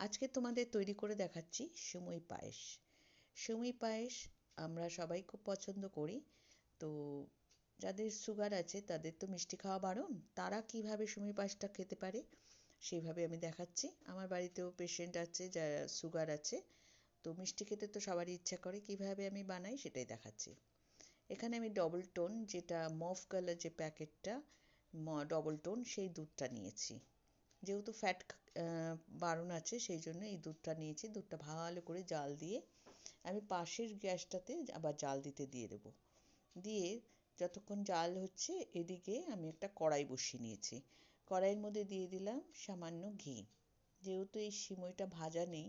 আজকে তোমাদের তৈরি করে দেখাচ্ছি সেমই পায়েস। সেমই পায়েস আমরা সবাই খুব পছন্দ করি। তো যাদের সুগার আছে, তাদের তো মিষ্টি খাওয়া বারণ। তারা কীভাবে সেমই পায়েসটা খেতে পারে সেইভাবে আমি দেখাচ্ছি। আমার বাড়িতেও পেশেন্ট আছে যারা সুগার আছে। তো মিষ্টি খেতে তো সবারই ইচ্ছা করে, কীভাবে আমি বানাই সেটাই দেখাচ্ছি। এখানে আমি ডবল টোন যেটা মফ কালার যে প্যাকেটটা ডবল টোন সেই দুধটা নিয়েছি। যেহেতু ফ্যাট বারণ আছে, সেই জন্য এই দুধটা নিয়েছি। দুধটা ভালো করে জাল দিয়ে আমি পাশের গ্যাসটাতে আবার জাল দিতে দিয়ে দেবো। দিয়ে যতক্ষণ জাল হচ্ছে, এদিকে আমি একটা কড়াই বসিয়ে নিয়েছি। কড়াইয়ের মধ্যে দিয়ে দিলাম সামান্য ঘি। যেহেতু এই সিমইটা ভাজা নেই,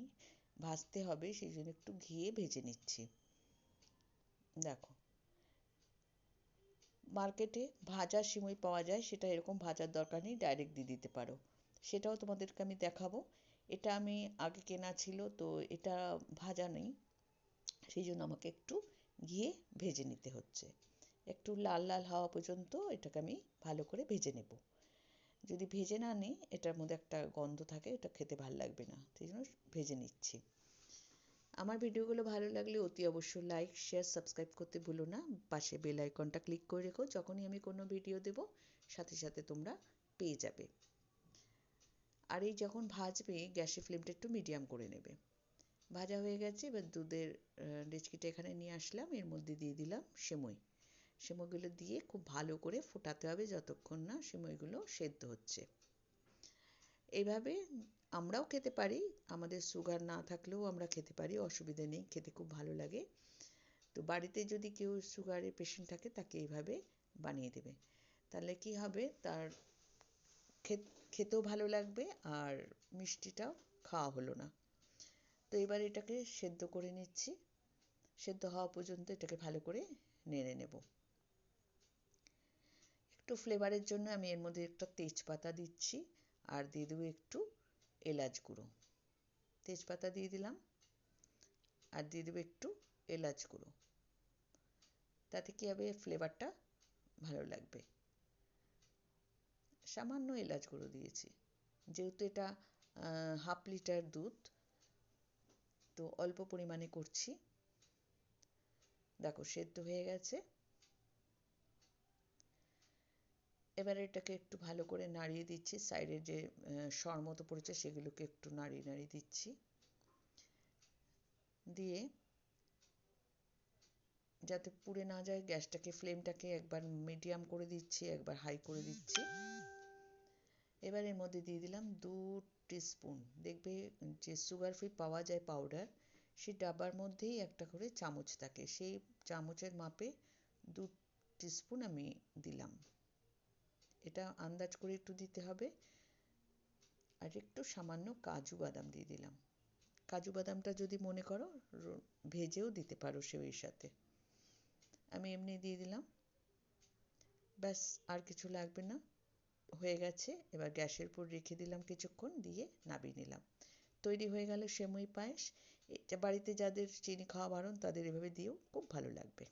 ভাজতে হবে, সেই জন্য একটু ঘিয়ে ভেজে নিচ্ছি। দেখো। মার্কেটে ভাজা সিমই পাওয়া যায়, সেটা এরকম ভাজার দরকার নেই, ডাইরেক্ট দিয়ে দিতে পারো। সেটাও তোমাদেরকে আমি দেখাবো। এটা আমি আগে কেনা ছিল, তো এটা ভাজা নেই। সেই জন্য আমাকে একটু ঘিয়ে ভেজে নিতে হচ্ছে। একটু লাল লাল হওয়া পর্যন্ত এটাকে আমি ভালো করে ভেজে নেব। যদি ভেজে না নিই, এটার মধ্যে একটা গন্ধ থাকে এটা খেতে ভালো লাগবে না। সেই জন্য ভেজে নিচ্ছি। আমার ভিডিওগুলো ভালো লাগলে অতি অবশ্য লাইক শেয়ার সাবস্ক্রাইব করতে ভুলো না। পাশে বেল আইকনটা ক্লিক করে রেখো। যখনই আমি কোনো ভিডিও দেব, সাথে সাথে তোমরা পেয়ে যাবে। আর এই যখন ভাজবে, গ্যাসের ফ্লেমটা একটু মিডিয়াম করে নেবে। ভাজা হয়ে গেছে, এবার দুধের ডেচকিটা এখানে নিয়ে আসলাম। এর মধ্যে দিয়ে দিলাম সেমই। সেমইগুলো দিয়ে খুব ভালো করে ফোটাতে হবে যতক্ষণ না সেমইগুলো সেদ্ধ হচ্ছে। এইভাবে আমরাও খেতে পারি। আমাদের সুগার না থাকলেও আমরা খেতে পারি। অসুবিধে নেই, খেতে খুব ভালো লাগে। তো বাড়িতে যদি কেউ সুগারের পেশেন্ট থাকে, তাকে এইভাবে বানিয়ে দেবে। তাহলে কি হবে? তার খেতেও ভালো লাগবে আর মিষ্টিটাও খাওয়া হলো না। তো এবার এটাকে সেদ্ধ করে নিচ্ছি। সেদ্ধ হওয়া পর্যন্ত এটাকে ভালো করে নেড়ে নেব। একটু ফ্লেভারের জন্য আমি এর মধ্যে একটা তেজপাতা দিচ্ছি আর দিয়ে দেবো একটু এলাচ গুঁড়ো। তেজপাতা দিয়ে দিলাম আর দিয়ে দেবো একটু এলাচ গুঁড়ো। তাতে কী হবে? ফ্লেভারটা ভালো লাগবে। সামান্য এলাচ গুঁড়ো দিয়েছি। যেহেতু এটা হাফ লিটার দুধ, তো অল্প পরিমাণে করছি। দেখো, সেদ্ধ হয়ে গেছে। এবার এটাকে একটু ভালো করে নাড়িয়ে দিচ্ছি। সাইডের যে সর মতো পড়েছে, সেগুলোকে একটু নাড়িয়ে নাড়িয়ে দিচ্ছি। দিয়ে যাতে পুড়ে না যায়, গ্যাসটাকে, ফ্লেমটাকে একবার মিডিয়াম করে দিচ্ছি, একবার হাই করে দিচ্ছি। এবার এর মধ্যে দিয়ে দিলাম দু স্পুন দেখবে যে সুগার ফ্রি পাওয়া যায় পাউডার সেই ডাবার মধ্যেই একটা করে চামচ থাকে। সেই চামচের মাপে দু স্পুন আমি দিলাম। এটা আন্দাজ করে একটু দিতে হবে। আর একটু সামান্য কাজু বাদাম দিয়ে দিলাম। কাজু বাদামটা যদি মনে করো ভেজেও দিতে পারো সেওইর সাথে। আমি এমনি দিয়ে দিলাম। ব্যাস, আর কিছু লাগবে না। হয়ে গেছে, এবার গ্যাসের উপর রেখে দিলাম কিছুক্ষণ, দিয়ে নামিয়ে নিলাম। তৈরি হয়ে গেল সেমই পায়েস। এটা বাড়িতে যাদের চিনি খাওয়া বারণ, তাদের এভাবে দিয়েও খুব ভালো লাগবে।